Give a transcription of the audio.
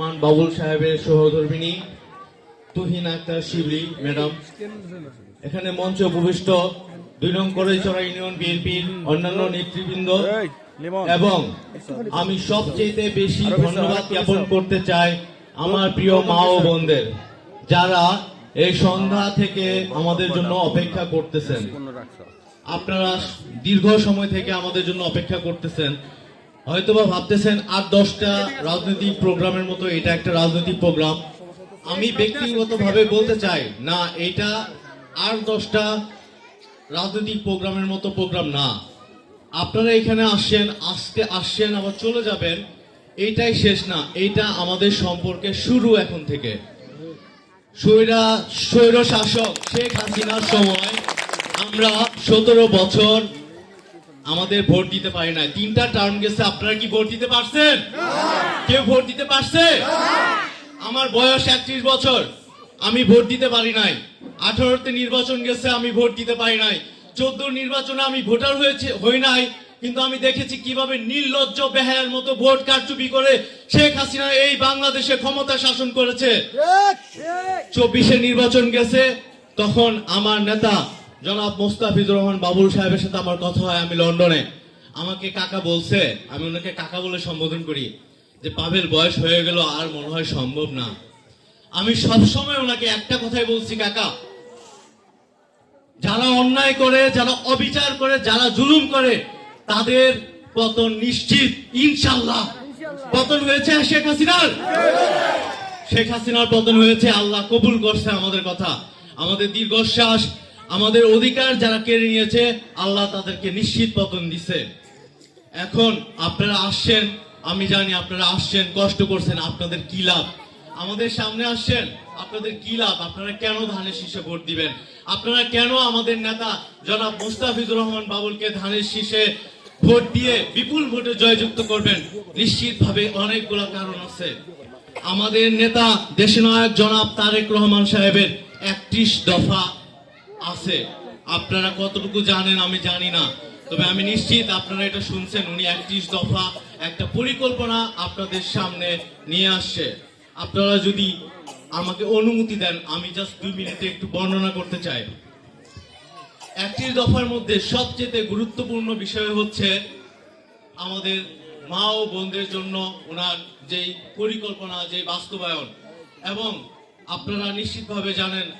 মান বাবুল সাহেবের সহধর্মিনী তুহিন আক্তার শিবলি ম্যাডাম। এখানে মঞ্চে উপবিষ্ট দুই নং করেচড়া ইউনিয়ন বিএনপির অন্যান্য নেতৃবৃন্দ এবং আমি সবচেয়ে বেশি ধন্যবাদ জ্ঞাপন করতে চাই আমার প্রিয় মা ও বোনদের যারা এই সন্ধ্যা থেকে আমাদের জন্য অপেক্ষা করতেছেন। আপনারা দীর্ঘ সময় থেকে আমাদের জন্য অপেক্ষা করতেছেন। হয়তোবা ভাবতেছেন, আর দশটা রাজনৈতিক প্রোগ্রামের মতো এটা একটা রাজনৈতিক প্রোগ্রাম। আমি ব্যক্তিগতভাবে বলতে চাই, না, এটা আর দশটা রাজনৈতিক প্রোগ্রামের মতো প্রোগ্রাম না। আপনারা এখানে আসছেন আজকে আসছেন আবার চলে যাবেন এইটাই শেষ না এইটা আমাদের সম্পর্কে শুরু এখন থেকে। স্বৈরা স্বৈর শাসক শেখ হাসিনার সময় আমরা সতেরো বছর আমাদের ভোট দিতে পারি না তিনটা টার্ম গেছে আপনারা কি ভোট দিতে পারছেন? কেউ ভোট দিতে পারছে? আমার বয়স একত্রিশ বছর আমি ভোট দিতে পারি নাই। আঠারোতে নির্বাচন গেছে আমি ভোট দিতে পারি নাই। চোদ্দ নির্বাচনে আমি ভোটার হয়েছে হই নাই কিন্তু আমি দেখেছি কীভাবে নির্লজ্জ বেহায়ার মতো ভোট কারচুপি করে শেখ হাসিনা এই বাংলাদেশে ক্ষমতা শাসন করেছে। চব্বিশে নির্বাচন গেছে তখন আমার নেতা জনাব মোস্তাফিজুর রহমান বাবুল সাহেবের সাথে আমার কথা হয় আমি লন্ডনে। আমাকে কাকা বলছে, আমি ওনাকে কাকা বলে সম্বোধন করি যে পাবেল বয়স হয়ে গেল, আর মনে হয় সম্ভব না। আমি সবসময় ওনাকে একটা কথাই বলছি, কাকা। যারা অন্যায় করে, যারা অবিচার করে, যারা জুলুম করে, তাদের পতন নিশ্চিত ইনশাল্লাহ পতন হয়েছে শেখ হাসিনার। শেখ হাসিনার পতন হয়েছে, আল্লাহ কবুল করছে আমাদের কথা। আমাদের দীর্ঘশ্বাস আমাদের অধিকার যারা কেড়ে নিয়েছে, আল্লাহ তাদেরকে নিশ্চিত পতন দিছে। এখন আপনারা আসছেন, আমি জানি আপনারা আসছেন, কষ্ট করছেন, আপনাদের কি লাভ? আমাদের সামনে আসছেন, আপনাদের কি লাভ? আপনারা কেন ধানের শীষে ভোট দিবেন? আপনারা কেন আমাদের নেতা জনাব মুস্তাফিজুর রহমান বাবুলকে ধানের শীষে ভোট দিয়ে বিপুল ভোটে জয়যুক্ত করবেন? নিশ্চিতভাবে অনেকগুলো কারণ আছে। আমাদের নেতা দেশনায়ক জনাব তারেক রহমান সাহেবের একত্রিশ দফা আছে। আপনারা কতটুকু জানেন আমি জানি না। তবে আমি নিশ্চিত আপনারা এটা শুনছেন, উনি একত্রিশ দফা একটা পরিকল্পনা আপনাদের সামনে নিয়ে আসছে। আপনারা যদি আমাকে অনুমতি দেন, আমি জাস্ট দুই মিনিটে একটু বর্ণনা করতে চাই। একত্রিশ দফার মধ্যে সবচেয়ে গুরুত্বপূর্ণ বিষয় হচ্ছে আমাদের মা ও বোনদের জন্য ওনার যেই পরিকল্পনা যে বাস্তবায়ন। এবং আপনারা নিশ্চিতভাবে জানেন